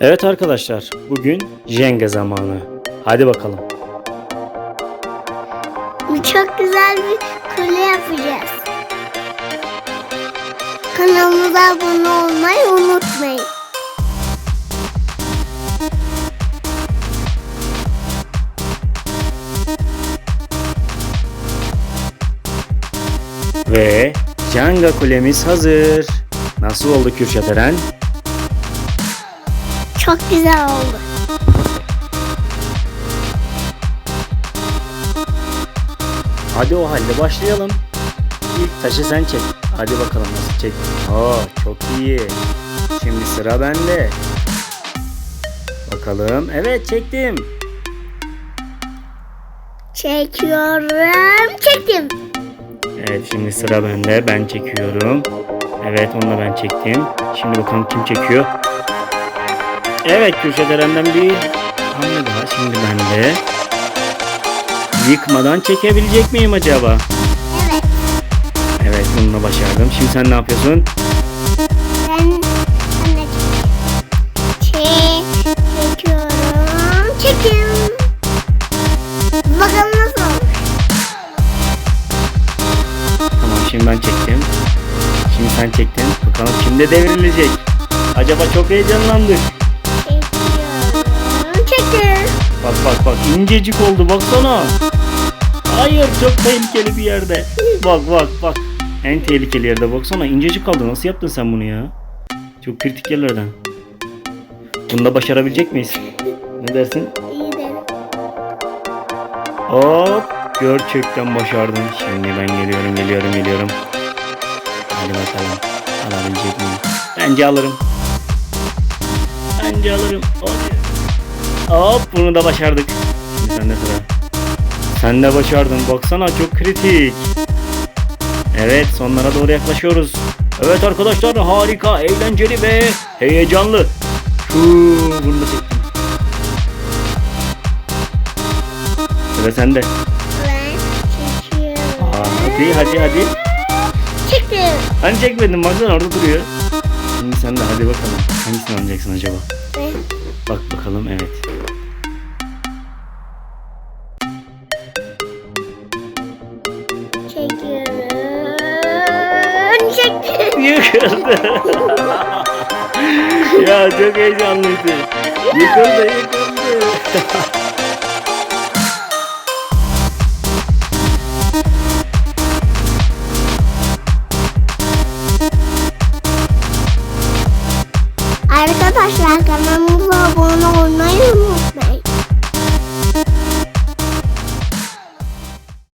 Evet arkadaşlar, bugün Jenga zamanı. Hadi bakalım. Çok güzel bir kule yapacağız. Kanalımıza abone olmayı unutmayın. Ve Jenga kulemiz hazır. Nasıl oldu Kürşat Eren? Çok güzel oldu. Hadi o halde başlayalım. İlk taşı sen çek. Hadi bakalım nasıl çek. Aa çok iyi. Şimdi sıra bende. Bakalım. Evet çektim. Çekiyorum. Çektim. Evet şimdi sıra bende. Ben çekiyorum. Evet onu da ben çektim. Şimdi bakalım kim çekiyor. Evet Kürşat Eren'den bir hamle daha. Şimdi bende. Yıkmadan çekebilecek miyim acaba? Evet. Evet bunu da başardım. Şimdi sen ne yapıyorsun? Ben, ben de çek, çekiyorum. Bakalım nasıl olmuş. Tamam şimdi ben çektim. Şimdi sen çektin. Bakalım kimde devrilecek? Acaba çok heyecanlandık. Bak bak incecik oldu baksana. Hayır çok tehlikeli bir yerde. Bak bak bak. En tehlikeli yerde baksana incecik kaldı. Nasıl yaptın sen bunu ya? Çok kritik yerlerden. Bunu da başarabilecek miyiz? Ne dersin? İyi de. Hop gerçekten başardın. Şimdi ben geliyorum geliyorum geliyorum. Hadi bakalım. Alabilecek miyim? Bence alırım. Bence alırım. Hadi. Hop bunu da başardık. Şimdi sende sıra. Sen de başardın. Baksana çok kritik. Evet sonlara doğru yaklaşıyoruz. Evet arkadaşlar harika, eğlenceli ve heyecanlı. Şu bunu da çektim. Sıra sende. Ben çekiyorum. Aa, hadi hadi hadi. Çektim. Hani çekmedin baksana orada duruyor. Şimdi sen de hadi bakalım. Hangisini alacaksın acaba? Ben Bak bakalım evet. Çekiyorum. Çektim. Yıkıldı. ya çok heyecanlıydı. Yıkıldı yıkıldı. Arkadaşlar kanalımıza abone olmayı